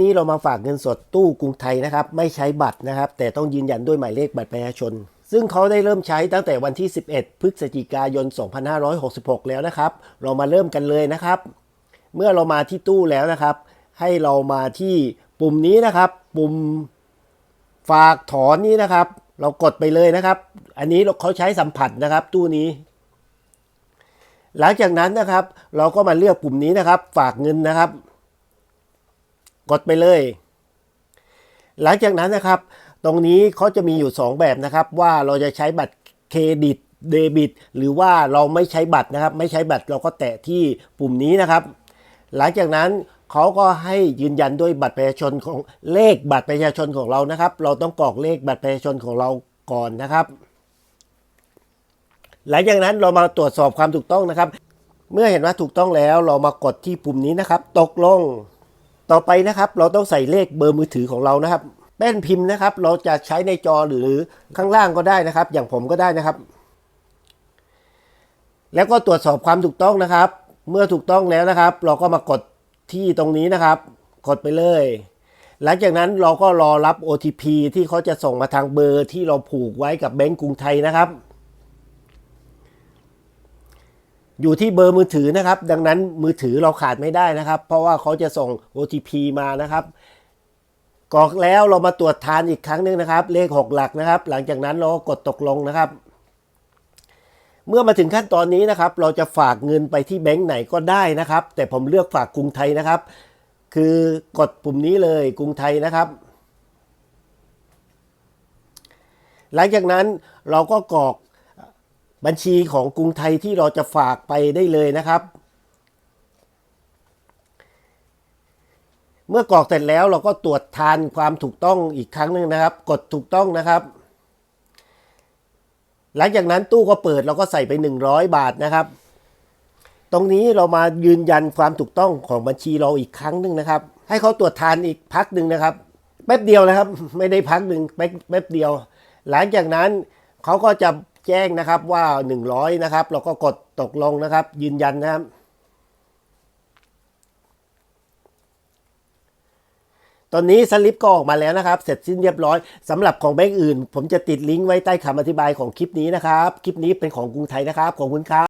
นี้เรามาฝากเงินสดตู้กรุงไทยนะครับ ไม่ใช้บัตรนะครับ แต่ต้องยืนยันด้วยหมายเลขบัตรประชาชน ซึ่งเขาได้เริ่มใช้ตั้งแต่วันที่ 11 พฤศจิกายน 2566 แล้วนะครับ เรามาเริ่มกันเลยนะครับ เมื่อเรามาที่ตู้แล้วนะครับ ให้เรามาที่ปุ่มนี้นะครับ ปุ่มฝากถอนนี้นะครับ เรากดไปเลยนะครับ อันนี้เขาใช้สัมผัสนะครับ ตู้นี้หลังจากนั้นนะครับ เราก็มาเลือกปุ่มนี้นะครับ ฝากเงินนะครับ กดไปเลย หลังจากนั้นนะครับ ตรงนี้เขาจะมีอยู่ 2 แบบนะครับ ว่าเราจะใช้บัตรเครดิตเดบิตหรือว่าเราไม่ใช้บัตรนะครับ ไม่ใช้บัตรเราก็แตะที่ปุ่มนี้นะครับ หลังจากนั้นเขาก็ให้ยืนยันด้วยบัตรประชาชนของเลขบัตรประชาชนของเรานะครับ เราต้องกรอกเลขบัตรประชาชนของเราก่อนนะครับ หลังจากนั้นเรามาตรวจสอบความถูกต้องนะครับ เมื่อเห็นว่าถูกต้องแล้วเรามากดที่ปุ่มนี้นะครับ ตกลง ต่อไปนะครับเราต้องใส่เลขเบอร์มือถือของเรานะครับแป้นพิมพ์นะครับ เราจะใช้ในจอหรือข้างล่างก็ได้นะครับ อย่างผมก็ได้นะครับ แล้วก็ตรวจสอบความถูกต้องนะครับ เมื่อถูกต้องแล้วนะครับ เราก็มากดที่ตรงนี้นะครับ กดไปเลย หลังจากนั้นเราก็รอรับ OTP ที่เขาจะส่งมาทางเบอร์ที่เราผูกไว้กับแบงก์กรุงไทยนะครับ อยู่ที่เบอร์มือถือนะครับ ดังนั้นมือถือเราขาดไม่ได้นะครับ เพราะว่าเขาจะส่ง OTP มานะครับกรอกแล้วเรามาตรวจทานอีกครั้งหนึ่งนะครับ เลข 6 หลักนะครับ หลังจากนั้นเราก็กดตกลงนะครับ เมื่อมาถึงขั้นตอนนี้นะครับ เราจะฝากเงินไปที่แบงก์ไหนก็ได้นะครับ แต่ผมเลือกฝากกรุงไทยนะครับ คือกดปุ่มนี้เลยกรุงไทยนะครับ หลังจากนั้นเราก็กรอก บัญชีของกรุงไทยที่เราจะฝากไปได้เลยนะครับ เมื่อกรอกเสร็จแล้วเราก็ตรวจทานความถูกต้องอีกครั้งหนึ่งนะครับ กดถูกต้องนะครับ หลังจากนั้นตู้ก็เปิดเราก็ใส่ไป 100 บาทนะครับ ตรงนี้เรามายืนยันความถูกต้องของบัญชีเราอีกครั้งหนึ่งนะครับ ให้เขาตรวจทานอีกพักหนึ่งนะครับแป๊บเดียวนะครับ ไม่ได้พักหนึ่งแป๊บแป๊บเดียว หลังจากนั้นเขาก็จะ แจ้งนะครับว่า 100 นะครับ เราก็กดตกลงนะครับ ยืนยันนะครับ ตอนนี้สลิปก็ออกมาแล้วนะครับ เสร็จสิ้นเรียบร้อยสำหรับของแบงก์อื่น ผมจะติดลิงก์ไว้ใต้คำอธิบายของคลิปนี้นะครับ คลิปนี้เป็นของกรุงไทยนะครับ ขอบคุณครับ